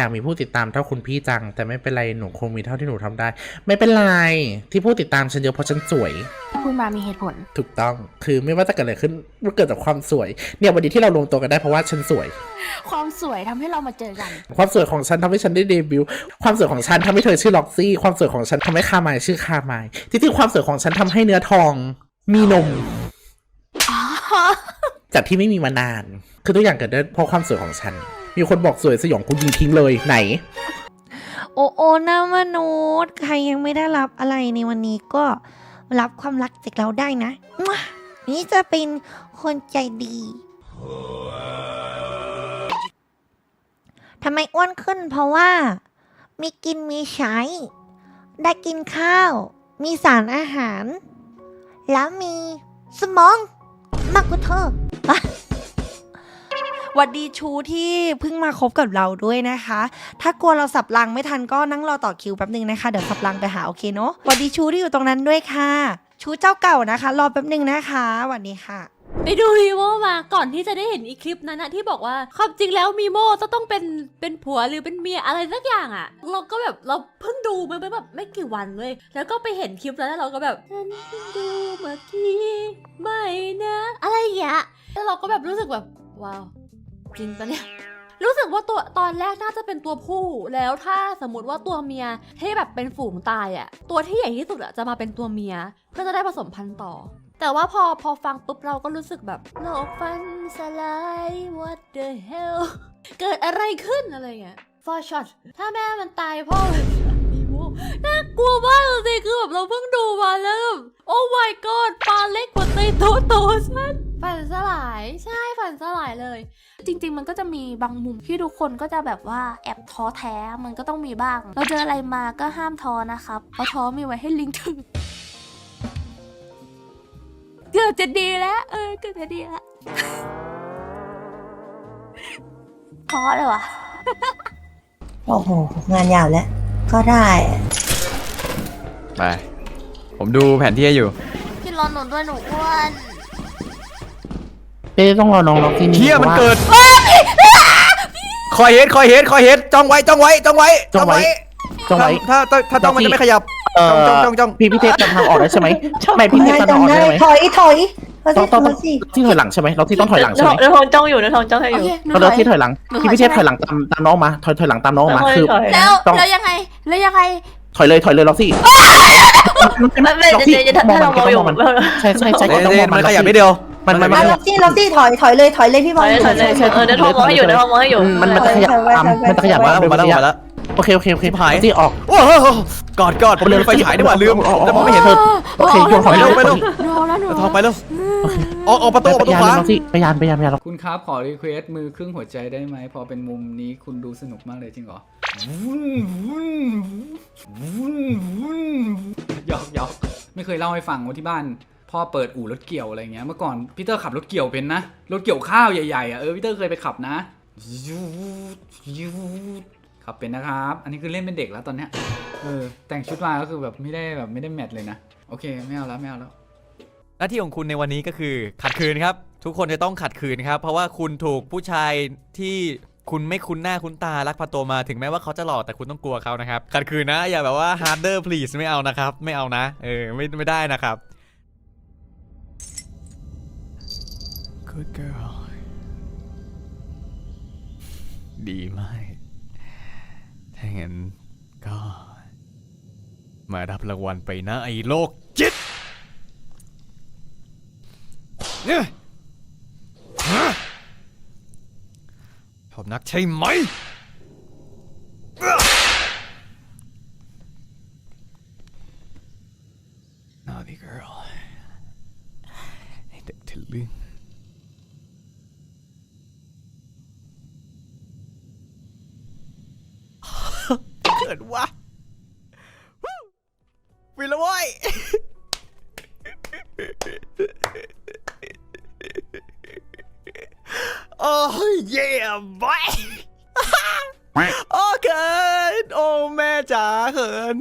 อยากมีผู้ติดตามเท่าคุณพี่จัง แต่ไม่เป็นไรหนูคงมีเท่าที่หนูทำได้ ไม่เป็นไรที่ผู้ติดตามฉันเยอะเพราะฉันสวย พูดมามีเหตุผล ถูกต้องคือไม่ว่าจะเกิดอะไรขึ้นมันเกิดจากความสวย เนี่ยวันนี้ที่เรารวมตัวกันได้เพราะว่าฉันสวย ความสวยทำให้เรามาเจอกัน ความสวยของฉันทำให้ฉันได้เดบิวต์ความสวยของฉันทำให้เธอชื่อล็อกซี่ ความสวยของฉันทำให้คาไมายชื่อคาไมายที่จริงความสวยของฉันทำให้เนื้อทองมีนมจากที่ไม่มีมานาน คือทุกอย่างเกิดได้เพราะความสวยของฉัน มีคนบอกสวยสยองกูยิงทิ้งเลยไหน โอโอหน้ามนุษย์ ใครยังไม่ได้รับอะไรในวันนี้ก็รับความรักจากเราได้นะมั่วนี่จะเป็นคนใจดีทำไมอ้วนขึ้นเพราะว่า มีกินมีใช้ ได้กินข้าว มีสารอาหาร แล้วมีสมองมากกว่าเธอ วัดดีชูที่เพิ่งมาคบกับเราด้วยนะคะ ถ้ากลัวเราสับลังไม่ทันก็นั่งรอต่อคิวแป๊บหนึ่งนะคะ เดี๋ยวสับลังไปหาโอเคเนาะหวัดดีชูที่อยู่ตรงนั้นด้วยค่ะ ชูเจ้าเก่านะคะ รอแป๊บหนึ่งนะคะวัดดีค่ะ ไปดูมีโมมาก่อนที่จะได้เห็นอีคลิปนั้นนะที่บอกว่าความจริงแล้วมีโมจะต้องเป็นเป็นผัวหรือเป็นเมียอะไรสักอย่างอะเราก็แบบเราเพิ่งดูมันไปแบบไม่กี่วันเลย แล้วก็ไปเห็นคลิปแล้วเราก็แบบฉันเพิ่งดูเมื่อกี้ไม่นะ อะไรอย่างเงี้ยแล้วเราก็แบบรู้สึกแบบว้าว จริงปะเนี่ยรู้สึกว่าตัวตอนแรกน่าจะเป็นตัวผู้แล้วถ้าสมมติว่าตัวเมียที่แบบเป็นฝูงตายอะตัวที่ใหญ่ที่สุดอะจะมาเป็นตัวเมีย เพื่อจะได้ผสมพันธุ์ต่อ แต่ว่าพอพอฟังปุ๊บเราก็รู้สึกแบบโลกฟันสลาย what the hell เกิดอะไรขึ้นอะไรเงี้ย for shot ถ้าแม่มันตายพ่อมีโมน่ากลัวมากเลยคือแบบเราเพิ่งดูมาแล้วโอ้ my god ปลาเล็กกว่าตีโตโตฉันฝันสลายใช่ ฝันสลายเลย จริง ๆ มันก็จะมีบางมุมที่ทุกคนก็จะแบบว่าแอบท้อแท้มันก็ต้องมีบ้าง เราเจออะไรมาก็ห้ามท้อนะครับเพราะท้อมีไว้ให้ลิงถึงเกือบจะดีแล้ว เออเกือบจะดีแล้วท้อเลยวะโอ้โห งานยาวแล้ว ก็ได้ไป ผมดูแผนที่ให้อยู่ พี่รอหนูด้วยหนูอ้วน เอ๊ะต้องรอน้องล็อกซี่นี่เที่ยมันพราะว่าเกิดคอยเฮดคอยเฮดคอยเฮดจ้องไว้จ้องไว้จ้องไว้จ้องไว้จ้องไว้ถ้าถ้าถ้าจ้องมันจะไม่ขยับเอ่อจ้องจ้องจ้องพี่พี่เทพจำทางออกได้ใช่ไหมไม่พี่เทพจำทางออกได้ไหมถอยถอยเราต้จะองต้องถต้ออยงสิที่ถอยหลังใช่ไหมล็อกที่ต้องถอยหลังใช่ไหมเดี๋ยวทองจ้องอยู่เดี๋ยวทองจ้องให้อโอยู่เคหนูเราถเลืออกยที่ถอยหลังหนูถอยพี่พี่เทพใช่ไหมถอยหลังตามตามน้องมาถอยถอยหลังตามน้องมาคือถอยแล้วต้องแล้วยังไงแล้วยังไงถอยเลยถอยเลยล็อกซี่ไม่ไม่ล็อกเดี๋ซี่ยวจะถ้าเรามองอยู่มันใช่ใช่ใช่เดต้องเดมองมันล็อกขยับซี่ไม่เดียว มันมันอะมันล็อกซี่ล็อกซี่ถอยถอยเลยถอยเลยพี่บถอลอยถอยเลยเออเดี๋ยวทองมองให้อยู่เดี๋ยวทองมองให้อยู่อืมมันมันจะขยับตามมันจะขยับมาแล้วโดยมาแล้วระยะมาแล้วโอเคโอเคโอเคชิบหายล็อกซี่ออกโอ้โหกอดกอดผมเดินไฟฉายดีกว่าลืมจะมองไม่เห็นเธอโอเคโยนถอยไปเร็เร็ววไปเร็วหนูแล้วหนูทองไปเร็วออกออกประตูออกประตูยานขวาล็อกซี่ไปยานไปยานไปยานคุณครับขอรีเควสมือครึ่งหัวใจได้ไหมพอเป็นมุมนี้คุณดูสนุกมากเลยจริงเหรอวุ้นวุ้นวุ้นวุ้นหยอกหยอกไม่เคยเล่าให้ฟังว่าที่บ้าน พ่อเปิดอู่รถเกี่ยวอะไรเงี้ยเมื่อก่อนพีเตอร์ขับรถเกี่ยวเป็นนะรถเกี่ยวข้าวใหญ่ๆอะเออพีเตอร์เคยไปขับนะยูยูขับเป็นนะครับ อันนี้คือเล่นเป็นเด็กแล้วตอนเนี้ยเออแต่งชุดมาก็คือแบบไม่ได้แบบไม่ได้แมทเลยนะ โอเคไม่เอาแล้วไม่เอาแล้วหน้าที่ของคุณในวันนี้ก็คือขัดขืนครับ ทุกคนจะต้องขัดขืนครับ เพราะว่าคุณถูกผู้ชายที่คุณไม่คุ้นหน้าคุ้นตาลักพาตัวมาถึงแม้ว่าเขาจะหล่อแต่คุณต้องกลัวเขานะครับขัดขืนนะอย่าแบบว่า harder please ไม่เอานะครับ ไม่เอานะ เออไม่ไม่ได้นะครับ good girl ดีมากถ้างั้นก็ มารับรางวัลไปนะไอ้โลกจิตเนี่ยฮะชอบนักใช่ไหม Naughty girl ไอ้เด็กทะลึ่ง เกิดวะวิลละเว้ยโอ้ยเย่บอยโอ้เขินโอ้แม่จ๋าเขิน